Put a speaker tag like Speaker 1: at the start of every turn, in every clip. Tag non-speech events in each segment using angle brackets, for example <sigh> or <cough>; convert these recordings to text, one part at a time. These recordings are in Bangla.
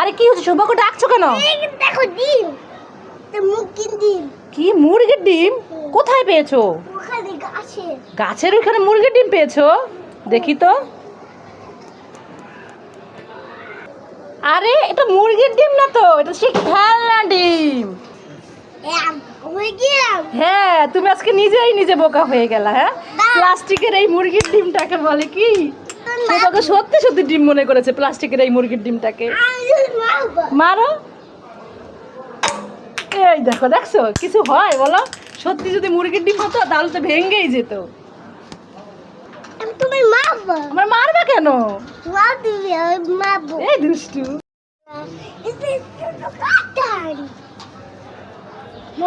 Speaker 1: আরে কি হচ্ছে সৌভাগ্য ডাকছো কেন?
Speaker 2: দেখো ডিম তো ডিম।
Speaker 1: কি মুরগির ডিম? কোথায় পেয়েছ? গাছের ওখানে মুরগির ডিম পেয়েছ? দেখি তো। আরে এটা মুরগির ডিম না তো এটা সে খেলনা ডিম। হ্যাঁ তুমি আজকে নিজেই নিজে বোকা হয়ে গেলা হ্যাঁ? প্লাস্টিকের এই মুরগির ডিমটাকে বলে কি? সৌভাগ্য সত্যি সত্যি ডিম মনে করেছে প্লাস্টিকের এই মুরগির ডিমটাকে। মারো। এই দেখো দেখছ? কিছু হয় বলো? সত্যি যদি মুরগির ডিম হতো তাহলে তো ভেঙ্গেই যেত।
Speaker 2: তুমি মারবো।
Speaker 1: আমার মারবে কেন?
Speaker 2: মারবো।
Speaker 1: এই দুষ্টু।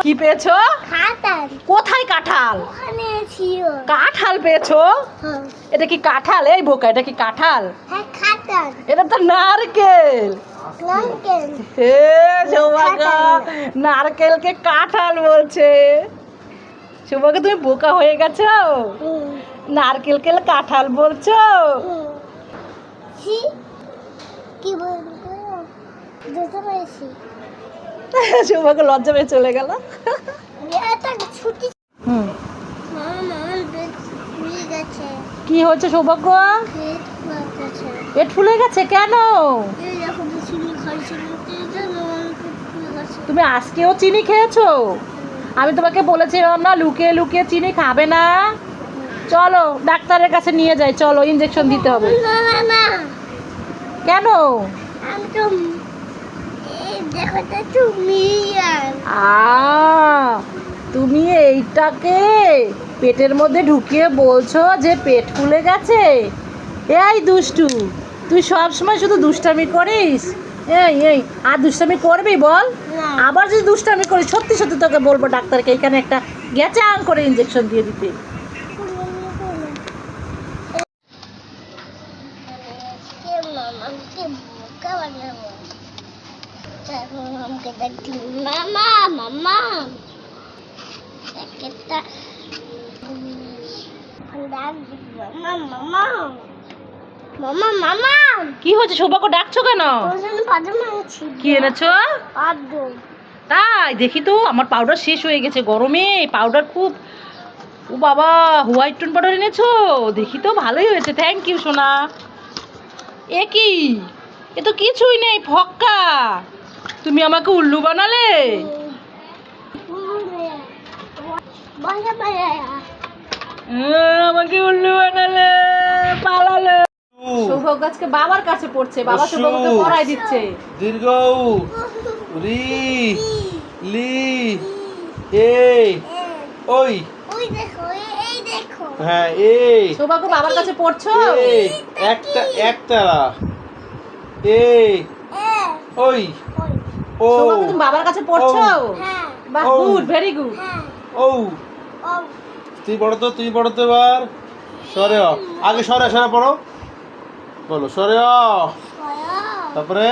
Speaker 1: কি পেয়েছ?
Speaker 2: কাটার
Speaker 1: কোথায় কাঁঠাল?
Speaker 2: ওখানে ছিল।
Speaker 1: কাঁঠাল পেয়েছ?
Speaker 2: হ্যাঁ।
Speaker 1: এটা কি কাঁঠাল? এই বোকা এটা কি কাঁঠাল?
Speaker 2: হ্যাঁ কাটার
Speaker 1: এটা তো নারকেল।
Speaker 2: লঙ্কেন
Speaker 1: হে সৌভাগ্য। নারকেলকে কাঁঠাল বলছে। সৌভাগ্য তুমি বোকা হয়ে গেছো? নারকেলকে কাঁঠাল বলছো?
Speaker 2: কি বলব? দুটো পেয়েছি <laughs>
Speaker 1: সৌভাগ্য লজ্জা পেয়ে চলে গেল। কি হচ্ছে সৌভাগ্য? পেট ফুলে গেছে কেন? তুমি আজকেও চিনি খেয়েছো? আমি তোমাকে বলেছিলাম না, লুকিয়ে লুকিয়ে চিনি খাবে না। চলো, ডাক্তারের কাছে নিয়ে যাই, চলো ইঞ্জেকশন দিতে হবে। কেন?
Speaker 2: তুমি
Speaker 1: আ তুমি এইটাকে পেটের মধ্যে ঢুকিয়ে বলছো যে পেট ফুলে গেছে? এই দুষ্টু তুই সব সময় শুধু দুষ্টামি করিস? এই এই আর দুষ্টামি করবি বল? আবার যদি দুষ্টামি করিস সত্যি সত্যি তোকে বলব ডাক্তারকে এখানে একটা গ্যাচাং করে ইঞ্জেকশন দিয়ে দিতে।
Speaker 2: মামা মামা একটা মামা মামা মামা
Speaker 1: কি হচ্ছে সৌভাগ্য ডাকছো কেন? কি এনেছো? তাই, দেখি তো, আমার পাউডার শেষ হয়ে গেছে গরমে পাউডার খুব। ও বাবা হোয়াইট টোন পাউডার এনেছো? দেখি তো, ভালোই হয়েছে। থ্যাংক ইউ সোনা। এ কি এ তো কিছুই নেই, ফক্কা। তুমি আমাকে উল্লু বানালে?
Speaker 2: বাজা
Speaker 1: আমাকে উল্লু বানালে পালালে। সৌভাগ্য আজকে বাবার কাছে পড়ছে বাবা সৌভাগ্যকে পড়াই দিচ্ছে।
Speaker 3: দীর্ঘ। রি লি এ ওই।
Speaker 2: ওই দেখো এই- এই দেখো
Speaker 3: হ্যাঁ এই
Speaker 1: সৌভাগ্য বাবার কাছে পড়ছো?
Speaker 3: একটা একতারা
Speaker 2: এ
Speaker 3: ওই
Speaker 2: ওই।
Speaker 3: ও।
Speaker 1: তুমি বাবার কাছে পড়ছো?
Speaker 2: হ্যাঁ।
Speaker 1: বাহ গুড ভেরি গুড।
Speaker 2: হ্যাঁ।
Speaker 3: ও।
Speaker 2: ও।
Speaker 3: তুই পড়ো তো তুই পড়ো তো এবার। সরে আগে সরে সরে পড়ো। বলো সরে তারপরে?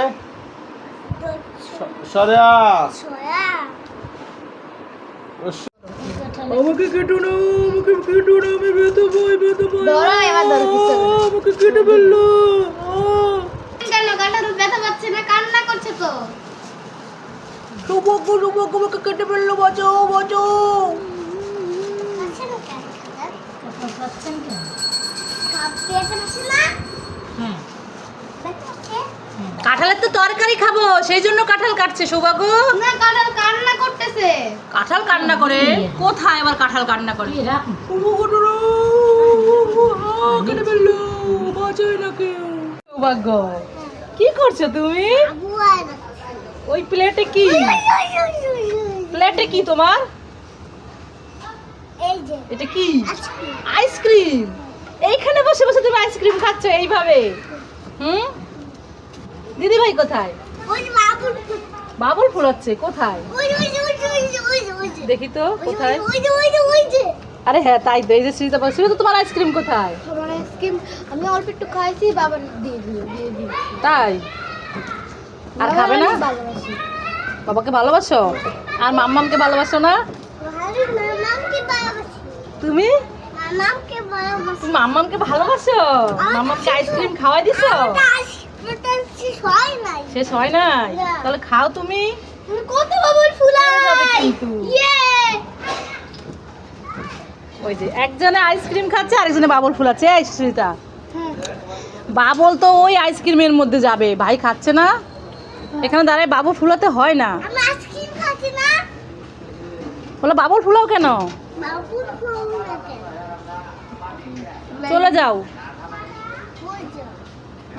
Speaker 3: সরে
Speaker 1: আমাকে কেটো না আমাকে কেটো না আমি
Speaker 2: ধরো, কিছু হবে না।
Speaker 1: আমাকে কেটে ফেলল।
Speaker 2: কেন? গাটা তো ব্যথা পাচ্ছে না কান্না করছে তো।
Speaker 1: আমাকে কেটে ফেলল বাঁচাও বাঁচাও। কাঁঠালের তো তরকারি খাব সেই জন্য কাঁঠাল কাটছে সৌভাগ্য।
Speaker 2: না কাঁঠাল কান্না করতেছে।
Speaker 1: কাঁঠাল কান্না করে? কোথায় আবার কাঁঠাল কান্না করে? কেটে ফেলল বাঁচাই না কেউ। সৌভাগ্য কি করছ তুমি? ওই প্লেটে কি? প্লেটে কি তোমার? এটা কি? আইসক্রিম। এইখানে বসে বসে তুমি আইসক্রিম খাচ্ছ এইভাবে। হুম? দিদি ভাই কোথায় বাবুল ফুলাচ্ছে কোথায়। দেখি তো কোথায়। আরে হ্যাঁ তাই তো এই যে শ্রীতা বল শ্রীতা তোমার আইসক্রিম কোথায়?
Speaker 2: আমার আইসক্রিম আমি অল্প একটু খাইছি বাবা দিয়ে দিয়ে
Speaker 1: তাই? আর খাবে না? বাবাকে ভালোবাসো। আর মাম্মামকে ভালোবাসো না? তুমি?
Speaker 2: মামাকে
Speaker 1: তুমি মাম্মামকে ভালোবাসো? মাম্মামকে আইসক্রিম খাওয়াই দিছো?
Speaker 2: শেষ হয় নাই।
Speaker 1: তাহলে খাও তুমি।
Speaker 2: কত বাবুল ফুলাই। ইয়ে।
Speaker 1: ওই যে একজনে আইসক্রিম খাচ্ছে আরেকজনে বাবল ফুলাচ্ছে। এই সুস্মিতা। বাবল তো ওই আইসক্রিমের মধ্যে যাবে। ভাই খাচ্ছে না? এখানে দাঁড়ায় বাবু ফুলাতে হয় না। বলো বাবুর ফুলাও কেন? চলে যাও।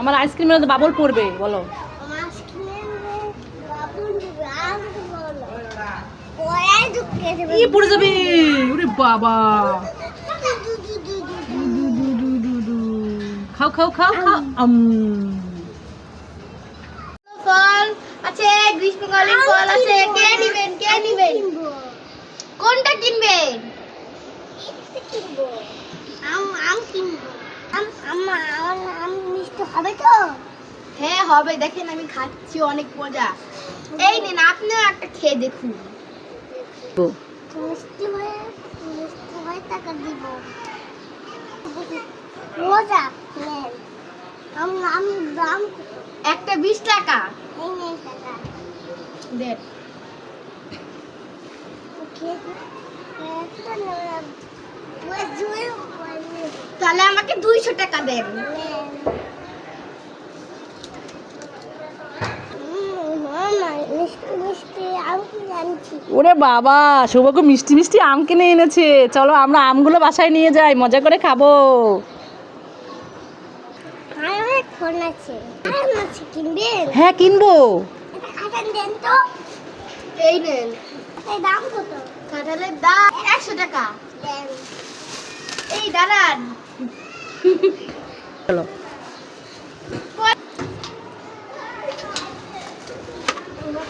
Speaker 1: আমার আইসক্রিমের বাবল পড়বে বলো। পড়ে বাবা। খাও খাও খাও খাও।
Speaker 2: ফল আছে গ্রীষ্মকালীন ফল আছে। কে নেবেন কে নেবেন? কোনটা কিনবেন? কিনবো। আম আম কিনবো। আম আম মিষ্টি হবে তো? হ্যাঁ হবে। দেখেন আমি খাচ্ছি অনেক মজা। এই নিন আপনিও একটা খেয়ে দেখুন। মিষ্টি হয়ে মিষ্টি হয়ে টাকা দিব। মজা একটা বিশ টাকা। দেন তাহলে আমাকে দুইশো টাকা দেন।
Speaker 1: ওরে বাবা সৌভাগ্য মিষ্টি মিষ্টি আম কিনে এনেছে। চলো আমরা আমগুলো বাসায় নিয়ে যাই, মজা করে খাব।
Speaker 2: ফোন আছে। আর মাছ কিনবেন?
Speaker 1: হ্যাঁ কিনবো।
Speaker 2: দেন তো। এই নেন। এই দাম কত? কাঁঠালের দাম একশো টাকা। দেন। এই দাঁড়ান।
Speaker 1: চলো।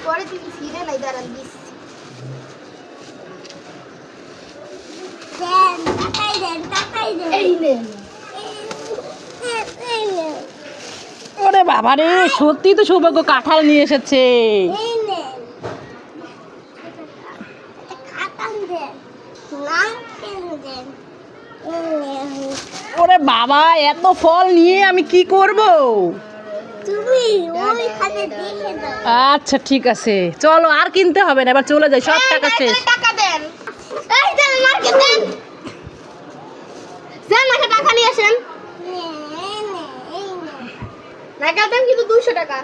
Speaker 2: পরে দিন ফিরে নাই দাঁড়ান দিচ্ছি। দেন টাকাই দেন টাকাই দেন। এই নেন এই নেন
Speaker 1: ওরে বাবা রে সত্যি তো সৌভাগ্য কাঁঠাল নিয়ে এসেছে। ওরে বাবা এত ফল নিয়ে আমি কি করব? আচ্ছা ঠিক আছে। চলো আর কিনতে হবে না এবার চলে যাই সব টাকা শেষ।
Speaker 2: টাকা দেন। এই দেন। মার্কেট দেন টাকা নিয়ে আসেন। নাইকাল দেন কিন্তু দুশো টাকা।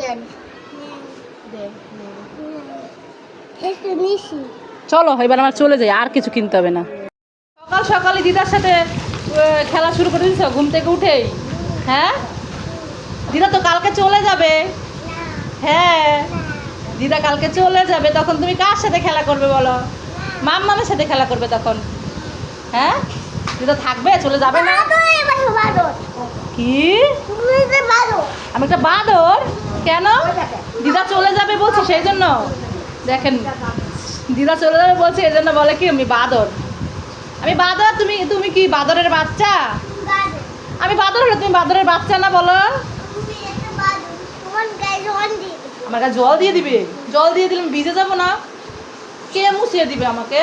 Speaker 2: দেন।
Speaker 1: চলো এবার আমার চলে যাই আর কিছু কিনতে হবে না। সকাল সকালে দিদার সাথে খেলা শুরু করে দিচ্ছ ঘুম থেকে উঠেই? হ্যাঁ? দিদা তো কালকে চলে যাবে। হ্যাঁ। দিদা কালকে চলে যাবে তখন তুমি কার সাথে খেলা করবে বলো? মাম্মামের সাথে খেলা করবে তখন। হ্যাঁ? দিদা থাকবে চলে যাবে না? কি? আমি একটা বাদর? কেন? দিদা চলে যাবে বলছি সেই জন্য। দেখেন দিদা চলে যাবে বলছে এই জন্য বলে কি আমি বাদর। আমি বাদর তুমি তুমি কি বাদরের বাচ্চা? আমি বাদর হলে তুমি বাদরের বাচ্চা না বলো? আমার কাছে জল দিয়ে দিবে? জল দিয়ে দিলে ভিজে যাব না? কে মুছিয়ে দিবে আমাকে?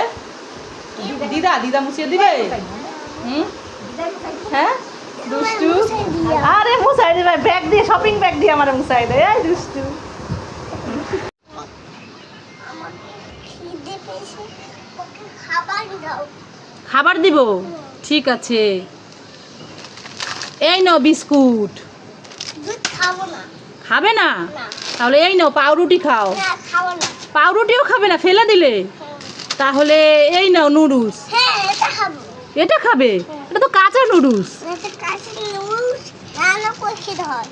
Speaker 1: দিদা দিদা মুছিয়ে দিবে? হুম? হ্যাঁ? দুষ্টু। আরে মুছাই ব্যাগ দিয়ে শপিং ব্যাগ দিয়ে আমার এই দুষ্টু।
Speaker 2: ওকে খাবার
Speaker 1: দিব? ঠিক আছে। এই নাও বিস্কুট।
Speaker 2: খাব না?
Speaker 1: তাহলে এই নাও পাউরুটি খাও।
Speaker 2: না খাব না
Speaker 1: পাউরুটিও খাবে না ফেলে দিলে? তাহলে এই নাও নুডলস।
Speaker 2: হ্যাঁ এটা খাব।
Speaker 1: এটা তো কাঁচা নুডলস।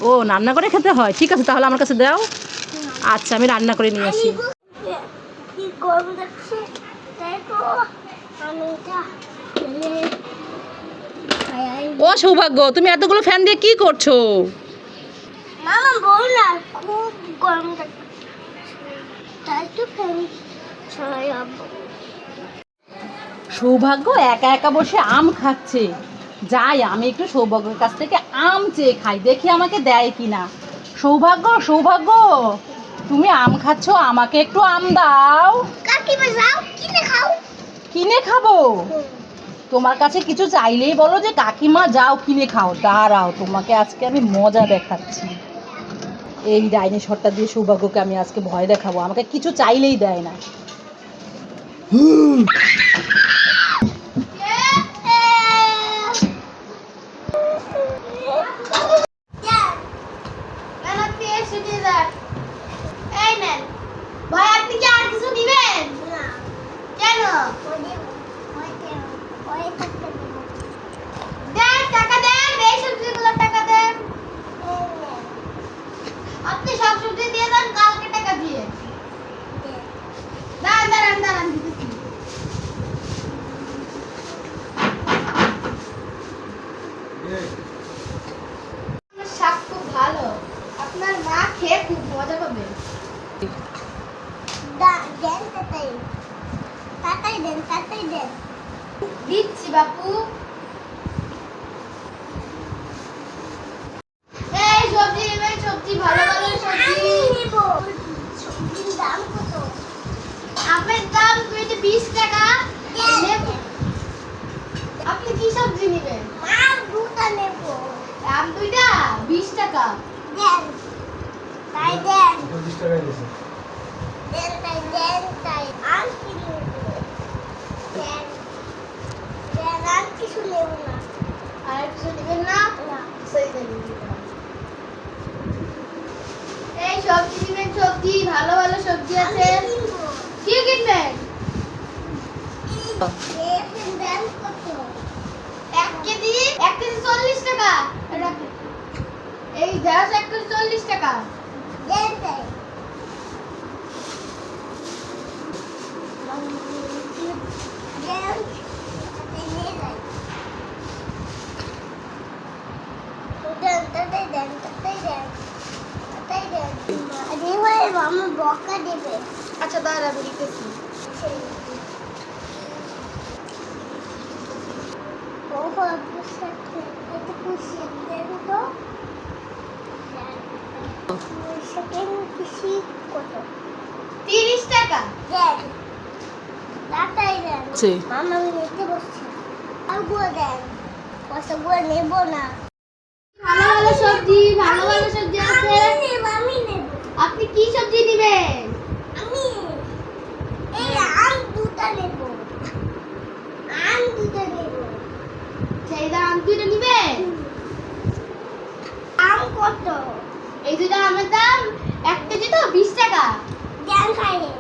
Speaker 1: ও রান্না করে খেতে হয়। ঠিক আছে তাহলে আমার কাছে দাও। আচ্ছা আমি রান্না করে নিয়ে আসি। ও সৌভাগ্য তুমি এতগুলো ফ্যান দিয়ে কি করছ?
Speaker 2: মামা বল না খুব গরম তাই তো ফ্যান ছড়াই আব্বু।
Speaker 1: সৌভাগ্য একা একা বসে আম খাচ্ছে। যাই আমি একটু সৌভাগ্যের কাছ থেকে আম চেয়ে খাই দেখি আমাকে দেয় কিনা। সৌভাগ্য সৌভাগ্য! তুমি আম খাচ্ছ আমাকে একটু আম দাও।
Speaker 2: কাকিমা যাও কিনে খাও।
Speaker 1: কিনে খাব? তোমার কাছে কিছু চাইলেই বলো যে কাকিমা যাও কিনে খাও। দাঁড়াও তোমাকে আজকে আমি মজা দেখাচ্ছি। এই ডাইনোসরটা দিয়ে সৌভাগ্যকে আমি আজকে ভয় দেখাবো। আমাকে কিছু চাইলেই দেয় না।
Speaker 2: না না পেয়ে শুনে যাক এই নেন ভাই আপনি কি আর কিছু দিবেন না কেন দেন টাকা দেন এই সবজিগুলোর টাকা দেন আপনি সব সবজি দিয়ে দেন কালকে টাকা দিয়ে। দাঁড়ান দাঁড়ান দাঁড়ান দিতেছি। শাক খুব ভালো। আপনার মা খেয়ে খুব মজা পাবে। দেন তাতাই তাতাই দেন তাতাই দেন। দিচ্ছি বাপু। আপেল দাম বিশ টাকা নেব আপনি কি সবজি নেবেন? আম দুটা নেব আম দুইটা বিশ টাকা। দেন। তাই দেন।
Speaker 3: পঁচিশ টাকায় দিয়েছে।
Speaker 2: দেন তাই দেন তাই। আর কি নেব দেন। দেন আর কিছু নেব না। আর কিছু নেবেন না? না। সেই দেন এই সবজি নেবেন সবজি। ভালো ভালো সবজি আছে। কি কিনবেন এক কেজি এক কেজি চল্লিশ টাকা। এটা কি? এই ঢেঁড়স এক কেজি চল্লিশ টাকা। দেন তাই আমার বকা দেবে আচ্ছা দাঁড়া আমি দিতেছি ওহো পুষে এটা পুষে দেবো তো। সেকেন্ড কৃষি কত তিরিশ টাকা? দেন টাকাই দেন
Speaker 1: ছে।
Speaker 2: মামা আমি নিতে বসছি। আর গুঁড়ো দেন। পয়সা গুঁড়ো নেব না। ভালো ভালো সবজি ভালো ভালো সবজি আছে। আমি নেব আপনি কি সবজি নেবেন আমি এই আম দুটা নেব আম দুটা নেব সেই দাম দুটো নেবেন আম কত? এই দুটো আমের দাম এক কেজি তো বিশ টাকা। জ্ঞান খাইয়ে।